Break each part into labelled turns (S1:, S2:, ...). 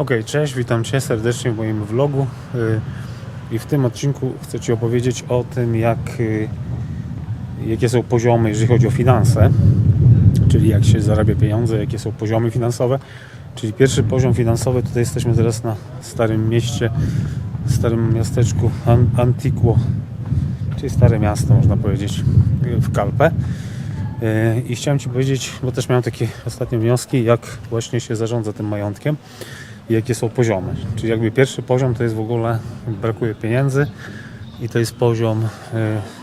S1: Ok, cześć, witam Cię serdecznie w moim vlogu y, i w tym odcinku chcę Ci opowiedzieć o tym, jak, y, jakie są poziomy, jeżeli chodzi o finanse, czyli jak się zarabia pieniądze, jakie są poziomy finansowe. Czyli pierwszy poziom finansowy, tutaj jesteśmy teraz na starym mieście, starym miasteczku An- Antiquo, czyli stare miasto można powiedzieć, w Kalpę. Y, I chciałem Ci powiedzieć, bo też miałem takie ostatnie wnioski, jak właśnie się zarządza tym majątkiem i jakie są poziomy. Czyli jakby pierwszy poziom to jest w ogóle brakuje pieniędzy i to jest poziom y,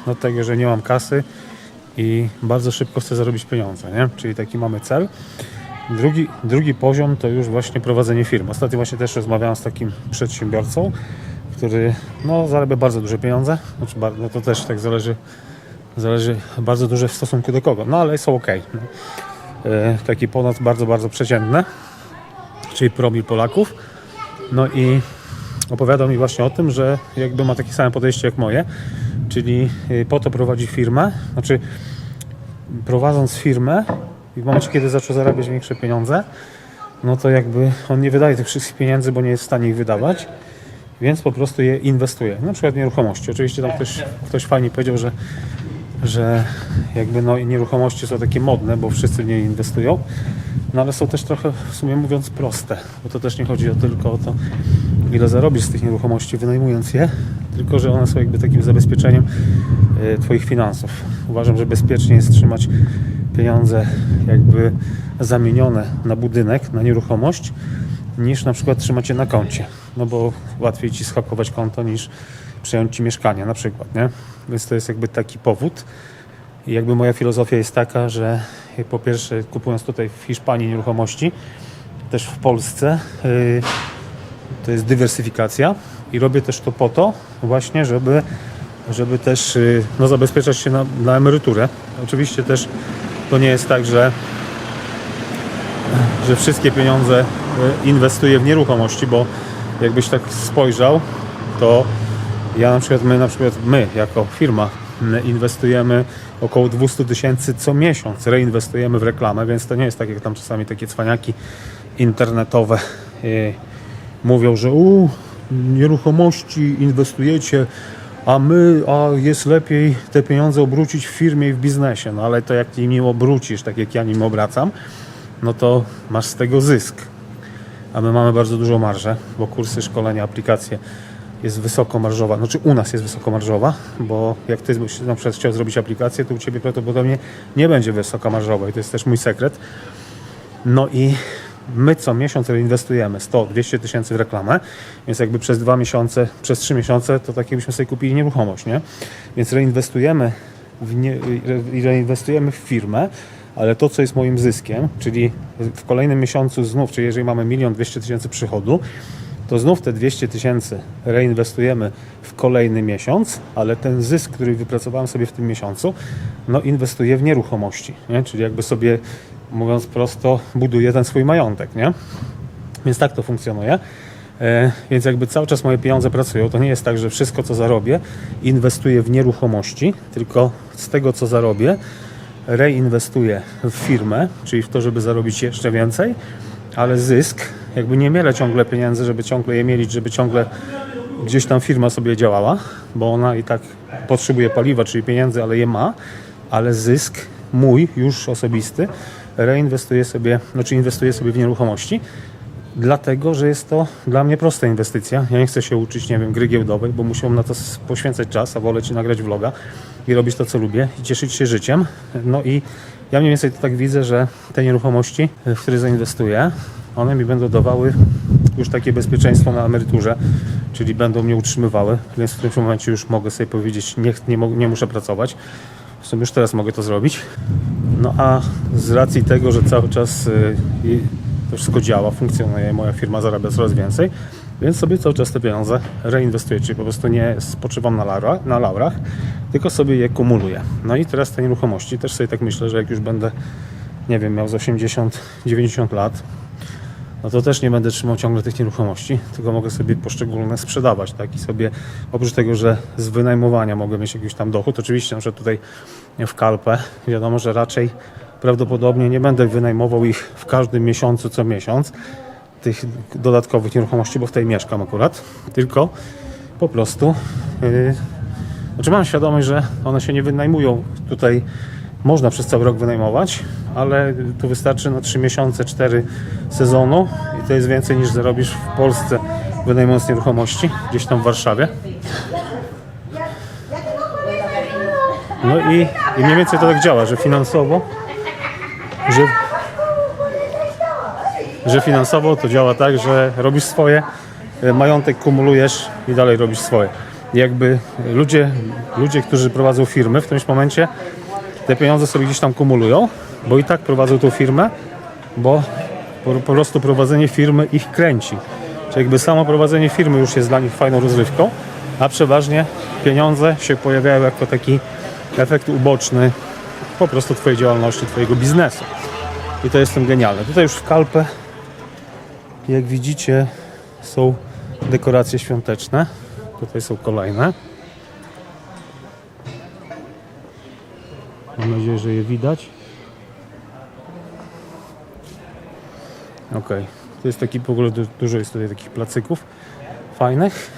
S1: no, tego, że nie mam kasy i bardzo szybko chcę zarobić pieniądze, nie? Czyli taki mamy cel. Drugi, drugi poziom to już właśnie prowadzenie firmy. Ostatnio właśnie też rozmawiałem z takim przedsiębiorcą, który no, zarabia bardzo duże pieniądze. Znaczy, no to też tak zależy, zależy bardzo duże w stosunku do kogo, no ale są ok. No. Taki ponad bardzo, bardzo przeciętne czyli promil Polaków. No i opowiadał mi właśnie o tym, że jakby ma takie same podejście jak moje, czyli y, po to prowadzi firmę, znaczy prowadząc firmę i w momencie, kiedy zaczął zarabiać większe pieniądze, no to jakby on nie wydaje tych wszystkich pieniędzy, bo nie jest w stanie ich wydawać, więc po prostu je inwestuje. Na przykład w nieruchomości. Oczywiście tam ktoś, ktoś fajnie powiedział, że że jakby no nieruchomości są takie modne, bo wszyscy w nie inwestują, no ale są też trochę w sumie mówiąc proste, bo to też nie chodzi o tylko o to, ile zarobisz z tych nieruchomości wynajmując je, tylko że one są jakby takim zabezpieczeniem e, Twoich finansów. Uważam, że bezpiecznie jest trzymać pieniądze jakby zamienione na budynek, na nieruchomość, niż na przykład trzymać je na koncie, no bo łatwiej Ci schakować konto niż przejąć Ci mieszkanie na przykład, nie? Więc to jest jakby taki powód. I jakby moja filozofia jest taka, że po pierwsze kupując tutaj w Hiszpanii nieruchomości, też w Polsce, yy, to jest dywersyfikacja i robię też to po to właśnie, żeby, żeby też yy, no, zabezpieczać się na, na emeryturę. Oczywiście też to nie jest tak, że że wszystkie pieniądze y, inwestuję w nieruchomości, bo jakbyś tak spojrzał, to ja na przykład, my na przykład, my jako firma inwestujemy około 200 tysięcy co miesiąc, reinwestujemy w reklamę, więc to nie jest tak jak tam czasami takie cwaniaki internetowe y, mówią, że u nieruchomości inwestujecie, a my, a jest lepiej te pieniądze obrócić w firmie i w biznesie, no ale to jak nim obrócisz, tak jak ja nim obracam, no to masz z tego zysk. A my mamy bardzo dużą marżę, bo kursy szkolenia, aplikacje jest wysoko marżowa. Znaczy u nas jest wysoko marżowa, bo jak ty byś na przykład chciał zrobić aplikację, to u ciebie prawdopodobnie nie będzie wysoka marżowa i to jest też mój sekret. No i my co miesiąc inwestujemy 100-200 tysięcy w reklamę, więc jakby przez dwa miesiące, przez trzy miesiące to tak jakbyśmy sobie kupili nieruchomość, nie? Więc reinwestujemy w, nie, re- reinwestujemy w firmę, ale to, co jest moim zyskiem, czyli w kolejnym miesiącu znów, czyli jeżeli mamy milion dwieście tysięcy przychodu, to znów te 200 tysięcy reinwestujemy w kolejny miesiąc, ale ten zysk, który wypracowałem sobie w tym miesiącu, no inwestuję w nieruchomości, nie? czyli jakby sobie, mówiąc prosto, buduję ten swój majątek, nie? Więc tak to funkcjonuje. E, Więc jakby cały czas moje pieniądze pracują. To nie jest tak, że wszystko co zarobię inwestuję w nieruchomości, tylko z tego co zarobię reinwestuję w firmę, czyli w to, żeby zarobić jeszcze więcej, ale zysk, jakby nie mielę ciągle pieniędzy, żeby ciągle je mielić, żeby ciągle gdzieś tam firma sobie działała, bo ona i tak potrzebuje paliwa, czyli pieniędzy, ale je ma, ale zysk mój, już osobisty, reinwestuję sobie, znaczy inwestuję sobie w nieruchomości, dlatego, że jest to dla mnie prosta inwestycja. Ja nie chcę się uczyć, nie wiem, gry giełdowej, bo musiałem na to poświęcać czas, a wolę Ci nagrać vloga i robić to, co lubię i cieszyć się życiem. No i ja mniej więcej to tak widzę, że te nieruchomości, w które zainwestuję, one mi będą dawały już takie bezpieczeństwo na emeryturze, czyli będą mnie utrzymywały, więc w którymś momencie już mogę sobie powiedzieć, nie, nie, nie muszę pracować. W sumie już teraz mogę to zrobić. No a z racji tego, że cały czas y, to wszystko działa, funkcjonuje, moja firma zarabia coraz więcej, więc sobie cały czas te pieniądze reinwestuję, czyli po prostu nie spoczywam na, laura, na laurach, tylko sobie je kumuluję. No i teraz te nieruchomości, też sobie tak myślę, że jak już będę, nie wiem, miał z 80-90 lat, no to też nie będę trzymał ciągle tych nieruchomości, tylko mogę sobie poszczególne sprzedawać, tak? I sobie, oprócz tego, że z wynajmowania mogę mieć jakiś tam dochód, oczywiście przykład tutaj w Kalpę, wiadomo, że raczej prawdopodobnie nie będę wynajmował ich w każdym miesiącu co miesiąc, tych dodatkowych nieruchomości, bo w tej mieszkam akurat, tylko po prostu yy, znaczy mam świadomość, że one się nie wynajmują tutaj można przez cały rok wynajmować, ale tu wystarczy na 3 miesiące, 4 sezonu i to jest więcej niż zarobisz w Polsce wynajmując nieruchomości gdzieś tam w Warszawie. No i, i mniej więcej to tak działa, że finansowo, że, że finansowo to działa tak, że robisz swoje, e, majątek kumulujesz i dalej robisz swoje. Jakby ludzie, ludzie, którzy prowadzą firmy w którymś momencie te pieniądze sobie gdzieś tam kumulują, bo i tak prowadzą tą firmę, bo po, po prostu prowadzenie firmy ich kręci. Czyli jakby samo prowadzenie firmy już jest dla nich fajną rozrywką, a przeważnie pieniądze się pojawiają jako taki efekt uboczny po prostu Twojej działalności, Twojego biznesu. I to jest tym genialne. Tutaj już w Kalpę, jak widzicie, są dekoracje świąteczne. Tutaj są kolejne. Nadzieję, że je widać. Ok. To jest taki w ogóle du- dużo jest tutaj takich placyków fajnych.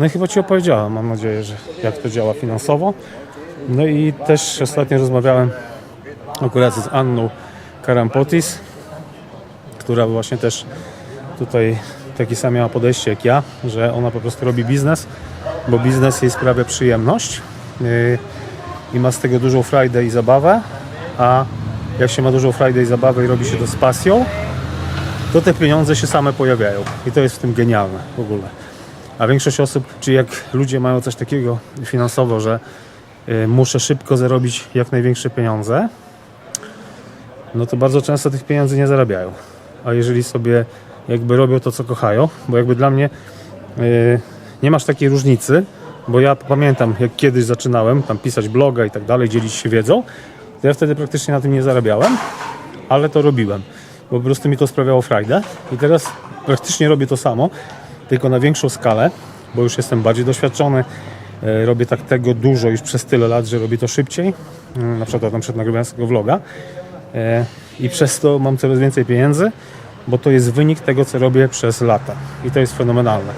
S1: No i chyba Ci opowiedziałem, mam nadzieję, że jak to działa finansowo. No i też ostatnio rozmawiałem akurat z Anną Karampotis, która właśnie też tutaj takie same miała podejście jak ja, że ona po prostu robi biznes, bo biznes jej sprawia przyjemność yy, i ma z tego dużą frajdę i zabawę, a jak się ma dużą frajdę i zabawę i robi się to z pasją, to te pieniądze się same pojawiają i to jest w tym genialne w ogóle. A większość osób, czy jak ludzie mają coś takiego finansowo, że y, muszę szybko zarobić jak największe pieniądze, no to bardzo często tych pieniędzy nie zarabiają. A jeżeli sobie jakby robią to, co kochają, bo jakby dla mnie y, nie masz takiej różnicy, bo ja pamiętam, jak kiedyś zaczynałem tam pisać bloga i tak dalej, dzielić się wiedzą, to ja wtedy praktycznie na tym nie zarabiałem, ale to robiłem, bo po prostu mi to sprawiało frajdę i teraz praktycznie robię to samo, tylko na większą skalę, bo już jestem bardziej doświadczony, e, robię tak tego dużo już przez tyle lat, że robię to szybciej, Mm, na przykład na przykład nagrywając tego vloga E, i przez to mam coraz więcej pieniędzy, bo to jest wynik tego, co robię przez lata i to jest fenomenalne.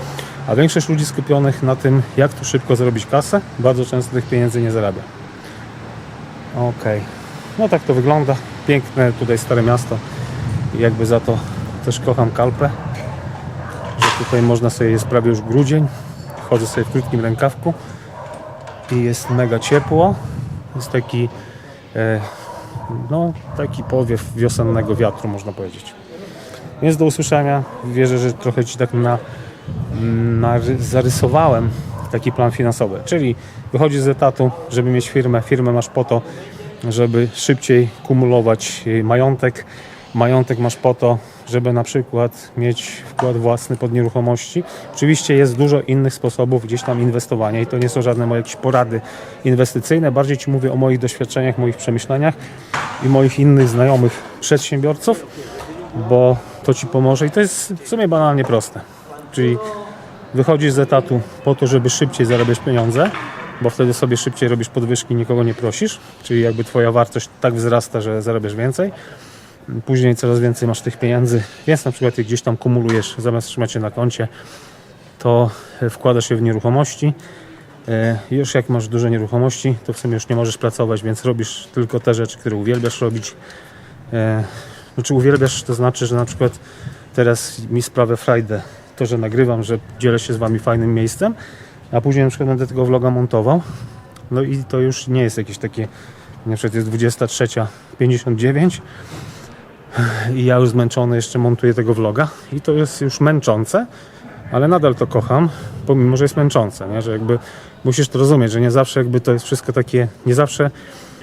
S1: A większość ludzi skupionych na tym, jak tu szybko zarobić kasę, bardzo często tych pieniędzy nie zarabia. Okej, no tak to wygląda. Piękne tutaj stare miasto i jakby za to też kocham Kalpę, że tutaj można sobie, jest prawie już grudzień, chodzę sobie w krótkim rękawku i jest mega ciepło. Jest taki, e, no, taki powiew wiosennego wiatru, można powiedzieć. Więc do usłyszenia. Wierzę, że trochę Ci tak na, zarysowałem taki plan finansowy. Czyli wychodzisz z etatu, żeby mieć firmę. Firmę masz po to, żeby szybciej kumulować majątek. Majątek masz po to, żeby na przykład mieć wkład własny pod nieruchomości. Oczywiście jest dużo innych sposobów gdzieś tam inwestowania i to nie są żadne moje jakieś porady inwestycyjne. Bardziej Ci mówię o moich doświadczeniach, moich przemyśleniach i moich innych znajomych przedsiębiorców, bo to Ci pomoże i to jest w sumie banalnie proste. Czyli wychodzisz z etatu po to, żeby szybciej zarabiać pieniądze, bo wtedy sobie szybciej robisz podwyżki, nikogo nie prosisz, czyli jakby Twoja wartość tak wzrasta, że zarabiasz więcej. Później coraz więcej masz tych pieniędzy, więc na przykład je gdzieś tam kumulujesz, zamiast trzymać je na koncie, to e, wkładasz je w nieruchomości. E, Już jak masz duże nieruchomości, to w sumie już nie możesz pracować, więc robisz tylko te rzeczy, które uwielbiasz robić. E, Znaczy uwielbiasz, to znaczy, że na przykład teraz mi sprawia frajdę to, że nagrywam, że dzielę się z Wami fajnym miejscem, a później na przykład będę tego vloga montował. No i to już nie jest jakieś takie, na przykład jest 23.59 i ja już zmęczony jeszcze montuję tego vloga i to jest już męczące, ale nadal to kocham, pomimo, że jest męczące, nie? że jakby musisz to rozumieć, że nie zawsze jakby to jest wszystko takie, nie zawsze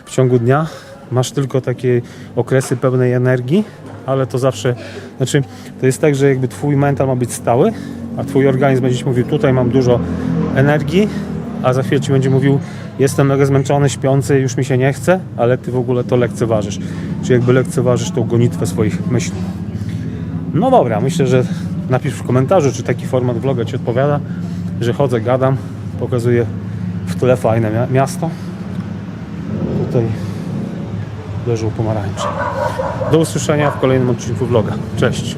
S1: w ciągu dnia masz tylko takie okresy pełnej energii, ale to zawsze, znaczy to jest tak, że jakby twój mental ma być stały, a twój organizm będzie ci mówił, tutaj mam dużo energii, a za chwilę ci będzie mówił, jestem mega zmęczony, śpiący, już mi się nie chce, ale ty w ogóle to lekceważysz. Czy jakby lekceważysz tą gonitwę swoich myśli. No dobra, myślę, że napisz w komentarzu, czy taki format vloga Ci odpowiada, że chodzę, gadam, pokazuję w tle fajne mia- miasto. Tutaj leżą pomarańcze. Do usłyszenia w kolejnym odcinku vloga. Cześć!